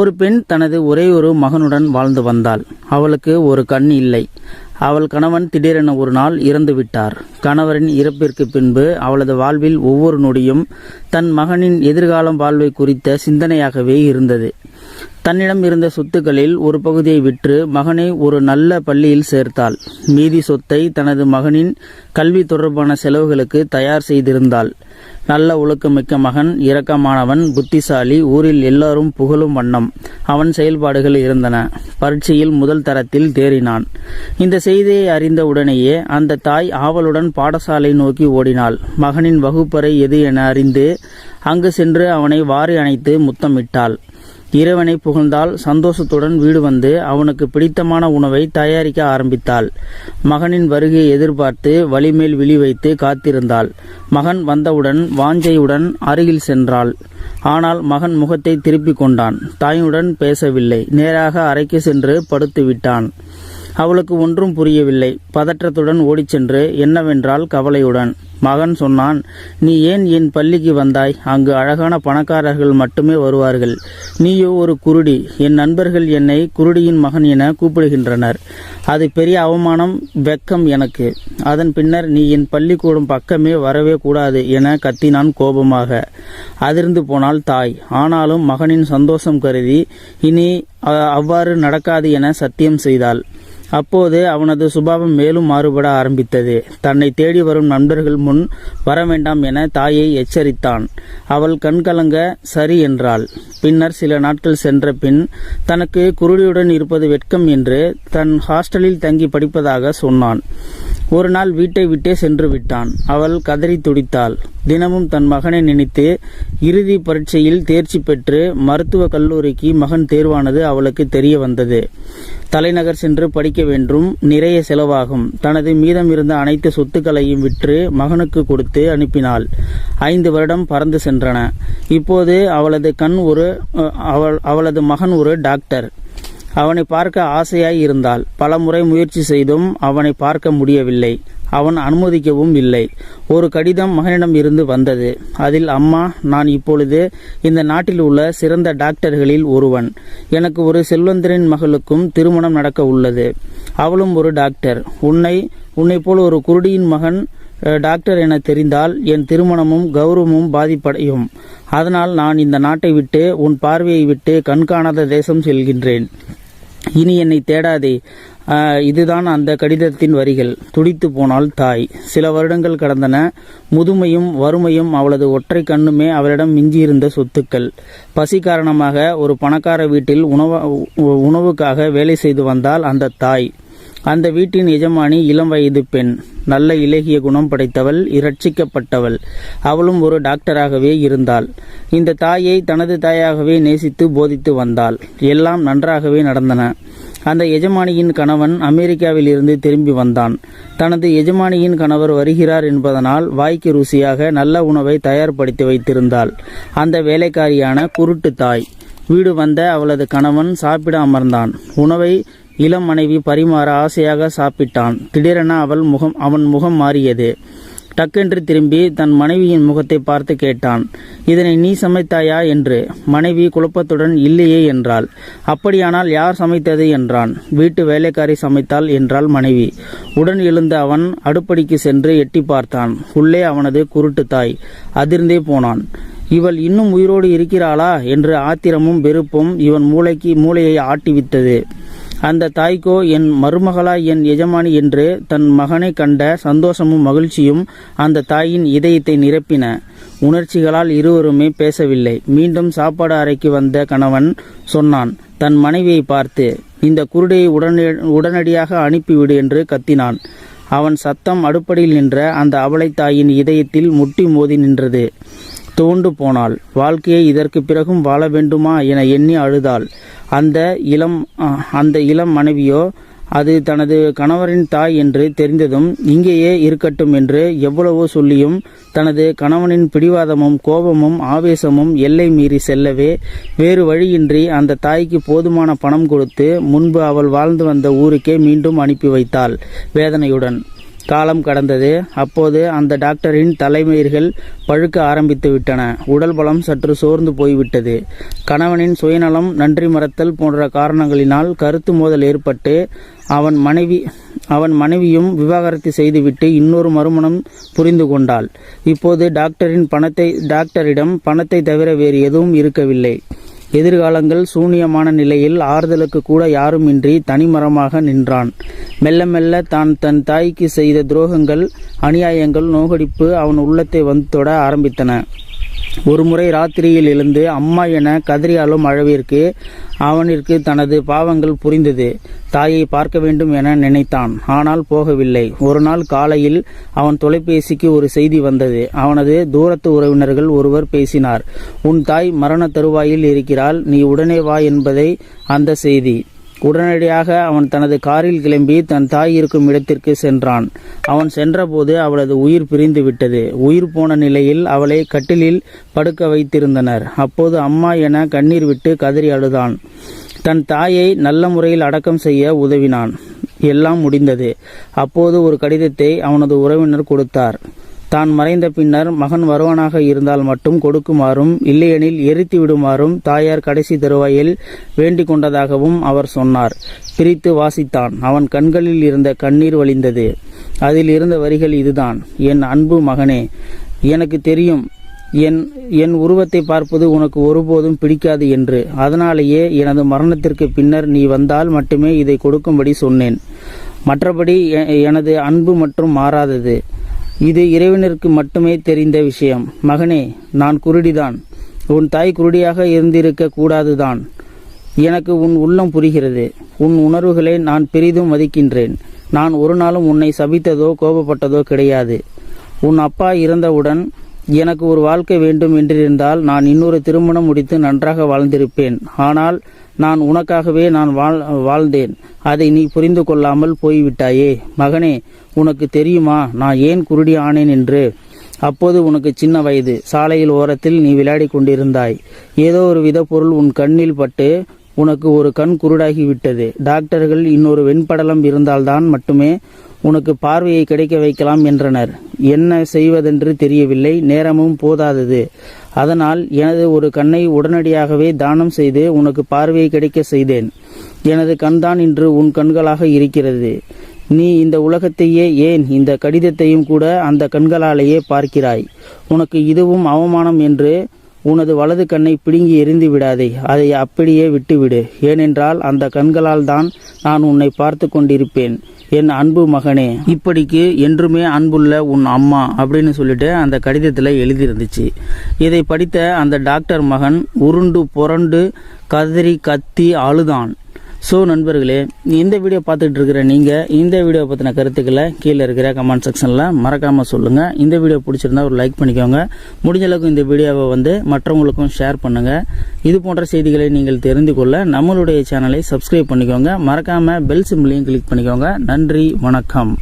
ஒரு பெண் தனது ஒரே ஒரு மகனுடன் வாழ்ந்து வந்தாள். அவளுக்கு ஒரு கண் இல்லை. அவள் கணவன் திடீரென ஒரு நாள் இறந்து விட்டார். கணவரின் இறப்பிற்கு பின்பு அவளது வாழ்வில் ஒவ்வொரு நொடியும் தன் மகனின் எதிர்காலம் வாழ்வை குறித்த சிந்தனையாகவே இருந்தது. தன்னிடம் இருந்த சொத்துக்களில் ஒரு பகுதியை விற்று மகனை ஒரு நல்ல பள்ளியில் சேர்த்தாள். மீதி சொத்தை தனது மகனின் கல்வி தொடர்பான செலவுகளுக்கு தயார் செய்திருந்தாள். நல்ல ஒழுக்கமிக்க மகன் இரக்கமானவன் புத்திசாலி ஊரில் எல்லாரும் புகழும் வண்ணம். அவன் செயல்பாடுகள் இருந்தன. பரீட்சையில் முதல் தரத்தில் தேறினான். இந்த செய்தியை அறிந்த உடனேயே அந்த தாய் ஆவலுடன் பாடசாலை நோக்கி ஓடினாள். மகனின் வகுப்பறை எது என அறிந்து அங்கு சென்று அவனை வாரி அணைத்து முத்தமிட்டாள். இறைவனை புகழ்ந்தால் சந்தோஷத்துடன் வீடு வந்து அவனுக்கு பிடித்தமான உணவை தயாரிக்க ஆரம்பித்தாள். மகனின் வருகையை எதிர்பார்த்து வழிமேல் விழி வைத்து காத்திருந்தாள். மகன் வந்தவுடன் வாஞ்சையுடன் அருகில் சென்றாள். ஆனால் மகன் முகத்தை திருப்பிக் கொண்டான். தாயுடன் பேசவில்லை. நேராக அறைக்கு சென்று படுத்து விட்டான். அவளுக்கு ஒன்றும் புரியவில்லை. பதற்றத்துடன் ஓடிச் சென்று என்னவென்றால் கவலையுடன். மகன் சொன்னான் நீ ஏன் என் பள்ளிக்கு வந்தாய்? அங்கு அழகான பணக்காரர்கள் மட்டுமே வருவார்கள். நீயோ ஒரு குருடி. என் நண்பர்கள் என்னை குருடியின் மகன் என கூப்பிடுகின்றனர். அது பெரிய அவமானம் வெக்கம் எனக்கு. அதன் பின்னர் நீ என் பள்ளிக்கூடம் பக்கமே வரவே கூடாது என கத்தினான் கோபமாக. அதிர்ந்து போனால் தாய். ஆனாலும் மகனின் சந்தோஷம் கருதி இனி அவ்வாறு நடக்காது என சத்தியம் செய்தாள். அப்போது அவனது சுபாவம் மேலும் மாறுபட ஆரம்பித்தது. தன்னை தேடி வரும் நண்பர்கள் முன் வர வேண்டாம் என தாயை எச்சரித்தான். அவள் கண்கலங்க சரி என்றாள். பின்னர் சில நாட்கள் சென்ற பின் தனக்கு குருடியுடன் இருப்பது வெட்கம் என்று தன் ஹாஸ்டலில் தங்கி படிப்பதாக சொன்னான். ஒரு நாள் வீட்டை விட்டே சென்று விட்டான். அவள் கதறி துடித்தாள். தினமும் தன் மகனை நினைத்து இறுதி பரீட்சையில் தேர்ச்சி பெற்று மருத்துவக் கல்லூரிக்கு மகன் தேர்வானது அவளுக்கு தெரிய வந்தது. தலைநகர் சென்று படிக்க வேண்டும். நிறைய செலவாகும். தனது மீதம் இருந்த அனைத்து சொத்துக்களையும் விற்று மகனுக்கு கொடுத்து அனுப்பினாள். ஐந்து வருடம் பறந்து சென்றன. இப்போது அவளது கண் ஒரு அவள் அவளது மகன் ஒரு டாக்டர். அவனை பார்க்க ஆசையாய் இருந்தாள் பல முறை முயற்சி செய்தும் அவனை பார்க்க முடியவில்லை. அவன் அனுமதிக்கவும் இல்லை. ஒரு கடிதம் மகனிடம் இருந்து வந்தது. அதில் அம்மா நான் இப்பொழுது இந்த நாட்டில் உள்ள சிறந்த டாக்டர்களில் ஒருவன். எனக்கு ஒரு செல்வந்தரின் மகளுக்கும் திருமணம் நடக்க உள்ளது. அவளும் ஒரு டாக்டர். உன்னை உன்னை போல் ஒரு குருடியின் மகன் டாக்டர் என தெரிந்தால் என் திருமணமும் கௌரவமும் பாதிப்படையும். அதனால் நான் இந்த நாட்டை விட்டு உன் பார்வையை விட்டு கண்காணாத தேசம் செல்கின்றேன். இனி என்னை தேடாதே. இதுதான் அந்த கடிதத்தின் வரிகள். துடித்து போனால் தாய். சில வருடங்கள் கடந்தன. முதுமையும் வறுமையும் அவளது ஒற்றை கண்ணுமே அவளிடம் மிஞ்சியிருந்த சொத்துக்கள். பசி காரணமாக ஒரு பணக்கார வீட்டில் உணவு உணவுக்காக வேலை செய்து வந்தால் அந்த தாய். அந்த வீட்டின் எஜமானி இளம் வயது பெண் நல்ல இலகிய குணம் படைத்தவள் இரட்சிக்கப்பட்டவள். அவளும் ஒரு டாக்டராகவே இருந்தாள். இந்த தாயை தனது தாயாகவே நேசித்து போதித்து வந்தாள். எல்லாம் நன்றாகவே நடந்தன. அந்த எஜமானியின் கணவன் அமெரிக்காவில் இருந்து திரும்பி வந்தான். தனது எஜமானியின் கணவர் வருகிறார் என்பதனால் வாய்க்கு ருசியாக நல்ல உணவை தயார்படுத்தி வைத்திருந்தாள். அந்த வேலைக்காரியான குருட்டு தாய். வீடு வந்த அவளது கணவன் சாப்பிட அமர்ந்தான். உணவை இளம் மனைவி பரிமாற ஆசையாக சாப்பிட்டான். திடீரென அவள் முகம் அவன் முகம் மாறியது. டக்கென்று திரும்பி தன் மனைவியின் முகத்தை பார்த்து கேட்டான். இதனை நீ சமைத்தாயா என்று. மனைவி குழப்பத்துடன் இல்லையே என்றாள். அப்படியானால் யார் சமைத்தது என்றான். வீட்டு வேலைக்காரி சமைத்தாள் என்றாள் மனைவி. உடன் எழுந்த அவன் அடுப்படிக்கு சென்று எட்டி பார்த்தான். உள்ளே அவனது குருட்டு தாய் அதிர்ந்தே போனான். இவள் இன்னும் உயிரோடு இருக்கிறாளா? என்று ஆத்திரமும் வெறுப்பும் இவன் மூளைக்கு மூளையை ஆட்டிவிட்டது. அந்த தாய்க்கோ என் மருமகளா என் எஜமானி என்று தன் மகனை கண்ட சந்தோஷமும் மகிழ்ச்சியும் அந்த தாயின் இதயத்தை நிரப்பின. உணர்ச்சிகளால் இருவருமே பேசவில்லை. மீண்டும் சாப்பாடு அறைக்கு வந்த கணவன் சொன்னான் தன் மனைவியை பார்த்து இந்த குருடையை உடனே உடனடியாக அனுப்பிவிடு என்று கத்தினான். அவன் சத்தம் அடுப்படியில் நின்ற அந்த அவளை தாயின் இதயத்தில் முட்டி மோதி நின்றது. தோண்டு போனாள். வாழ்க்கையை இதற்கு பிறகும் வாழ வேண்டுமா என எண்ணி அழுதாள். அந்த இளம் அந்த இளம் மனைவியோ அது தனது கணவரின் தாய் என்று தெரிந்ததும் இங்கேயே இருக்கட்டும் என்று எவ்வளவோ சொல்லியும் தனது கணவனின் பிடிவாதமும் கோபமும் ஆவேசமும் எல்லை மீறி செல்லவே வேறு வழியின்றி அந்த தாய்க்கு போதுமான பணம் கொடுத்து முன்பு அவள் வாழ்ந்து வந்த ஊருக்கே மீண்டும் அனுப்பி வைத்தாள் வேதனையுடன். காலம் கடந்தது. அப்போது அந்த டாக்டரின் தலைமயிர்கள் பழுக்க ஆரம்பித்து விட்டன. உடல் பலம் சற்று சோர்ந்து போய்விட்டது. கணவனின் சுயநலம் நன்றி மறத்தல் போன்ற காரணங்களினால் கருத்து மோதல் ஏற்பட்டு அவன் மனைவி அவன் மனைவியும் விவாகரத்து செய்துவிட்டு இன்னொரு மறுமணம் புரிந்து கொண்டாள். இப்போது டாக்டரின் பணத்தை டாக்டரிடம் பணத்தை தவிர வேறு எதுவும் இருக்கவில்லை. எதிர்காலங்கள் சூனியமான நிலையில் ஆறுதலுக்கு கூட யாருமின்றி தனிமரமாக நின்றான். மெல்ல மெல்ல தான் தன் தாய்க்கு செய்த துரோகங்கள் அநியாயங்கள் நோகடிப்பு அவன் உள்ளத்தை வந்து தொட ஆரம்பித்தன. ஒரு முறை ராத்திரியில் எழுந்து அம்மா என கதறி அழும் அளவிற்கு அவனிற்கு தனது பாவங்கள் புரிந்தது. தாயை பார்க்க வேண்டும் என நினைத்தான். ஆனால் போகவில்லை. ஒரு நாள் காலையில் அவன் தொலைபேசிக்கு ஒரு செய்தி வந்தது. அவனது தூரத்து உறவினர்கள் ஒருவர் பேசினார். உன் தாய் மரண தருவாயில் இருக்கிறாள். நீ உடனே வா என்பதை அந்த செய்தி. உடனடியாக அவன் தனது காரில் கிளம்பி தன் தாய் இருக்கும் இடத்திற்கு சென்றான். அவன் சென்றபோது அவளது உயிர் பிரிந்து விட்டது. உயிர் போன நிலையில் அவளை கட்டிலில் படுக்க வைத்திருந்தனர். அப்போது அம்மா என கண்ணீர் விட்டு கதறி அழுதான். தன் தாயை நல்ல முறையில் அடக்கம் செய்ய உதவினான். எல்லாம் முடிந்தது. அப்போது ஒரு கடிதத்தை அவனது உறவினர் கொடுத்தார். தான் மறைந்த பின்னர் மகன் வருவானாக இருந்தால் மட்டும் கொடுக்குமாறும் இல்லையெனில் எரித்து விடுமாறும் தாயார் கடைசி தருவாயில் வேண்டிக் கொண்டதாகவும் அவர் சொன்னார். பிரித்து வாசித்தான். அவன் கண்களில் இருந்த கண்ணீர் வழிந்தது. அதில் இருந்த வரிகள் இதுதான். என் அன்பு மகனே எனக்கு தெரியும். என் என் உருவத்தை பார்ப்பது உனக்கு ஒருபோதும் பிடிக்காது என்று. அதனாலேயே எனது மரணத்திற்கு பின்னர் நீ வந்தால் மட்டுமே இதை கொடுக்கும்படி சொன்னேன். மற்றபடி எ- எனது அன்பு மற்றும் மாறாதது. இது இறைவனிற்கு மட்டுமே தெரிந்த விஷயம். மகனே நான் குருடிதான். உன் தாய் குருடியாக இருந்திருக்க கூடாதுதான். எனக்கு உன் உள்ளம் புரிகிறது. உன் உணர்வுகளை நான் பெரிதும் மதிக்கின்றேன் நான் ஒரு நாளும் உன்னை சபித்ததோ கோபப்பட்டதோ கிடையாது. உன் அப்பா இறந்தவுடன் எனக்கு ஒரு வாழ்க்கை வேண்டும் என்றிருந்தால் நான் இன்னொரு திருமணம் முடித்து நன்றாக வாழ்ந்திருப்பேன். ஆனால் நான் உனக்காகவே நான் வாழ் வாழ்ந்தேன். அதை நீ புரிந்து கொள்ளாமல் போய்விட்டாயே. மகனே உனக்கு தெரியுமா நான் ஏன் குருடி ஆனேன் என்று? அப்போது உனக்கு சின்ன வயது. சாலையில் ஓரத்தில் நீ விளையாடிக் கொண்டிருந்தாய். ஏதோ ஒரு வித பொருள் உன் கண்ணில் பட்டு உனக்கு ஒரு கண் குருடாகிவிட்டது. டாக்டர்கள் இன்னொரு வெண்படலம் இருந்தால்தான் மட்டுமே உனக்கு பார்வையை கிடைக்க வைக்கலாம் என்றனர். என்ன செய்வதென்று தெரியவில்லை நேரமும் போதாதது. அதனால் எனது ஒரு கண்ணை உடனடியாகவே தானம் செய்து உனக்கு பார்வையை கிடைக்க செய்தேன். எனது கண்தான் இன்று உன் கண்களாக இருக்கிறது. நீ இந்த உலகத்தையே ஏன் இந்த கடிதத்தையும் கூட அந்த கண்களாலேயே பார்க்கிறாய். உனக்கு இதுவும் அவமானம் என்று உனது வலது கண்ணை பிடுங்கி எறிந்து விடாதே அதை அப்படியே விட்டுவிடு. ஏனென்றால் அந்த கண்களால் தான் நான் உன்னை பார்த்து கொண்டிருப்பேன். என் அன்பு மகனே இப்படிக்கு என்றுமே அன்புள்ள உன் அம்மா அப்படின்னு சொல்லிட்டு அந்த கடிதத்தில் எழுதியிருந்துச்சு. இதை படித்த அந்த டாக்டர் மகன் உருண்டு புரண்டு கதறி கத்தி அழுதான். ஸோ நண்பர்களே இந்த வீடியோ பார்த்துட்டு இருக்கிற நீங்கள் இந்த வீடியோ பற்றின கருத்துக்களை கீழே இருக்கிற கமெண்ட் செக்ஷனில் மறக்காமல் சொல்லுங்கள் இந்த வீடியோ பிடிச்சிருந்தா ஒரு லைக் பண்ணிக்கோங்க. முடிஞ்ச அளவுக்கு இந்த வீடியோவை வந்து மற்றவங்களுக்கும் ஷேர் பண்ணுங்கள் இது போன்ற செய்திகளை நீங்கள் தெரிந்து கொள்ள நம்மளுடைய சேனலை சப்ஸ்கிரைப் பண்ணிக்கோங்க. மறக்காமல் பெல் சிம்லையும் கிளிக் பண்ணிக்கோங்க. நன்றி வணக்கம்.